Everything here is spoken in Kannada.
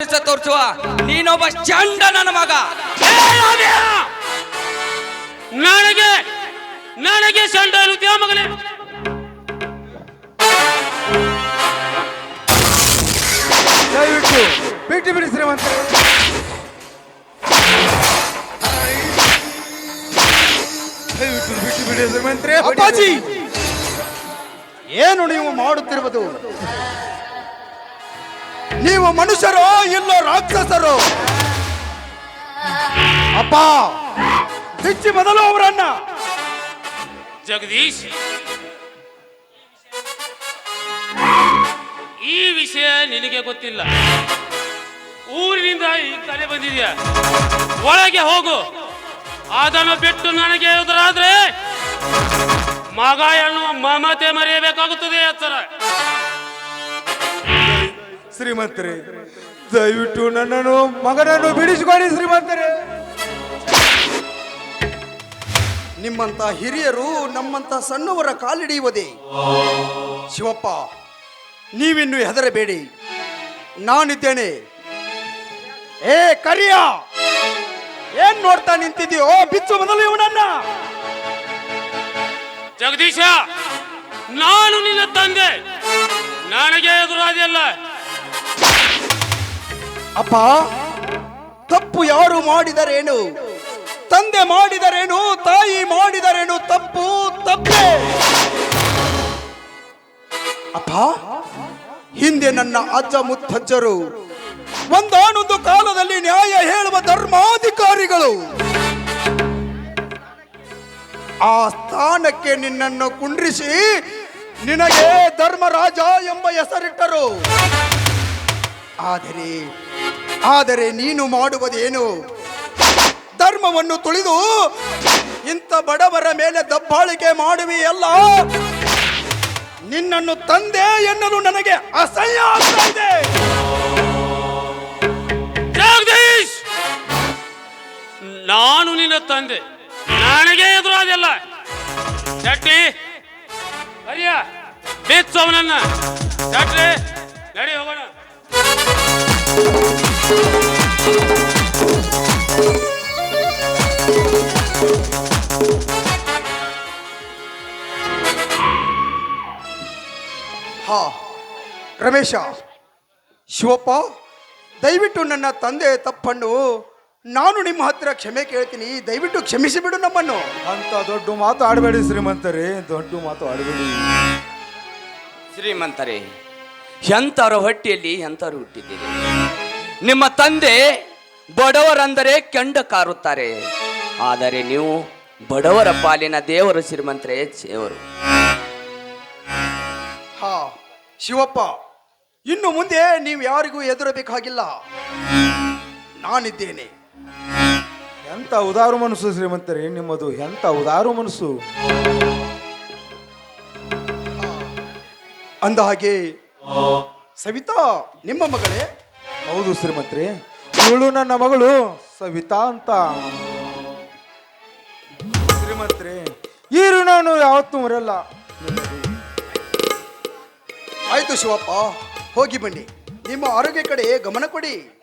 ತೋರಿಸುವ. ನೀನೊಬ್ಬ ಚಂಡ ನನ್ನ ಮಗ. ನನಗೆ ನನಗೆ ಚಂಡ ಇರುತ್ತೆ ಮಗನೇ? ದಯವಿಟ್ಟು ಬಿಟ್ಟು ಬಿಡಿ ಶ್ರೀಮಂತ ದಯವಿಟ್ಟು ಬಿಟ್ಟು ಬಿಡಿ ಶ್ರೀಮಂತ್ರಿ. ಅಪ್ಪಾಜಿ! ಏನು ನೀವು ಮಾಡುತ್ತಿರುವುದು? ನೀವು ಮನುಷ್ಯರೋ ಇಲ್ಲೋ ರಾಕ್ಷಸರು? ಅಪ್ಪ ಬಿಚ್ಚಿ ಮೊದಲು ಅವರನ್ನ. ಜಗದೀಶ್, ಈ ವಿಷಯ ನಿನಗೆ ಗೊತ್ತಿಲ್ಲ. ಊರಿನಿಂದ ಈ ಕಲೆ ಬಂದಿದೆಯಾ? ಒಳಗೆ ಹೋಗು. ಅದನ್ನು ಬಿಟ್ಟು ನನಗೆ ಎದುರಾದ್ರೆ ಮಗ ಎನ್ನುವ ಮಮತೆ ಮರೆಯಬೇಕಾಗುತ್ತದೆ ಎಚ್ಚರ ಶ್ರೀಮಂತರೆ, ದಯವಿಟ್ಟು ನನ್ನನ್ನು, ಮಗನನ್ನು ಬಿಡಿಸಿಕೊಡಿ ಶ್ರೀಮಂತರೆ. ನಿಮ್ಮಂತ ಹಿರಿಯರು ನಮ್ಮಂತ ಸಣ್ಣವರ ಕಾಲಿಡಿಯುವುದೇ. ಶಿವಪ್ಪ, ನೀವಿನ್ನು ಹೆದರಬೇಡಿ. ನಾನಿದ್ದೇನೆ. ಏ, ಕರಿಯ! ಏನ್ ನೋಡ್ತಾ ನಿಂತಿದ್ಯೋ ಬಿಚ್ಚು ಮೊದಲು ಇವನನ್ನ. ಜಗದೀಶ, ನಾನು ನಿನ್ನ ತಂದೆ. ಅಪ್ಪ, ತಪ್ಪು ಯಾರು ಮಾಡಿದರೇನು? ತಂದೆ ಮಾಡಿದರೇನು? ತಾಯಿ ಮಾಡಿದರೇನು? ತಪ್ಪು ತಪ್ಪು. ಅಪ್ಪ, ಹಿಂದೆ ನನ್ನ ಅಜ್ಜ ಮುತ್ತಜ್ಜರು, ಒಂದಾನೊಂದು ಕಾಲದಲ್ಲಿ ನ್ಯಾಯ ಹೇಳುವ ಧರ್ಮಾಧಿಕಾರಿಗಳು. ಆ ಸ್ಥಾನಕ್ಕೆ ನಿನ್ನನ್ನು ಕುಂಡ್ರಿಸಿ ನಿನಗೆ ಧರ್ಮರಾಜ ಎಂಬ ಹೆಸರಿಟ್ಟರು. ಆದರೆ ಆದರೆ ನೀನು ಮಾಡುವುದೇನು? ಧರ್ಮವನ್ನು ತುಳಿದು ಇಂಥ ಬಡವರ ಮೇಲೆ ದಬ್ಬಾಳಿಕೆ ಮಾಡುವೆಯಲ್ಲ? ನಿನ್ನನ್ನು ತಂದೆ ಎನ್ನಲು ನನಗೆ ಅಸಹ್ಯ ಆಗ್ತಾ ಇದೆ. ಜಗದೀಶ್! ನಾನು ನಿನ್ನ ತಂದೆ. ನನಗೆ ಎದುರಾದಿಲ್ಲ. ಚಟ್ಟಿ ಅರಿಯ ಬೆಚ್ಚು ಅವನನ್ನ ಚಟ್ನಿ ನಡಿ ಹೋಗೋಣ. ಹಾ ರಮೇಶ ಶಿವಪ್ಪ ದಯವಿಟ್ಟು ನನ್ನ ತಂದೆ ತಪ್ಪಣ್ಣು ನಾನು ನಿಮ್ಮ ಹತ್ರ ಕ್ಷಮೆ ಕೇಳ್ತೀನಿ. ದಯವಿಟ್ಟು ಕ್ಷಮಿಸಿ ಬಿಡು ನಮ್ಮನ್ನು. ಅಂತ ದೊಡ್ಡ ಮಾತು ಆಡಬೇಡಿ ಶ್ರೀಮಂತರೇ ದೊಡ್ಡ ಮಾತು ಆಡಬೇಡಿ. ಶ್ರೀಮಂತರೇ ಎಂತರ ಹೊಟ್ಟೆಯಲ್ಲಿ ಎಂತರು ಹುಟ್ಟಿದ್ದೀರಿ? ನಿಮ್ಮ ತಂದೆ ಬಡವರಂದರೆ ಕೆಂಡ ಕಾರುತ್ತಾರೆ. ಆದರೆ ನೀವು ಬಡವರ ಪಾಲಿನ ದೇವರು ಶ್ರೀಮಂತರೇ ದೇವರು. ಶಿವಪ್ಪ, ಇನ್ನು ಮುಂದೆ ನೀವು ಯಾರಿಗೂ ಎದುರಬೇಕಾಗಿಲ್ಲ. ನಾನಿದ್ದೇನೆ. ಎಂತ ಉದಾರು ಮನಸ್ಸು ಶ್ರೀಮಂತರೇ, ನಿಮ್ಮದು ಎಂತ ಉದಾರು ಮನಸ್ಸು? ಅಂದ ಹಾಗೆ, ಸವಿತಾ, ನಿಮ್ಮ ಮಗಳೇ? ಹೌದು ಶ್ರೀಮಂತ್ರಿ, ಇವಳು ನನ್ನ ಮಗಳು ಸವಿತಾ ಅಂತ. ಶ್ರೀಮಂತ್ರಿ, ಈ ನಾನು ಯಾವತ್ತೂ ಮರೆಯಲ್ಲ. ಆಯ್ತು ಶಿವಪ್ಪ ಹೋಗಿ ಬನ್ನಿ. ನಿಮ್ಮ ಆರೋಗ್ಯ ಕಡೆ ಗಮನ ಕೊಡಿ.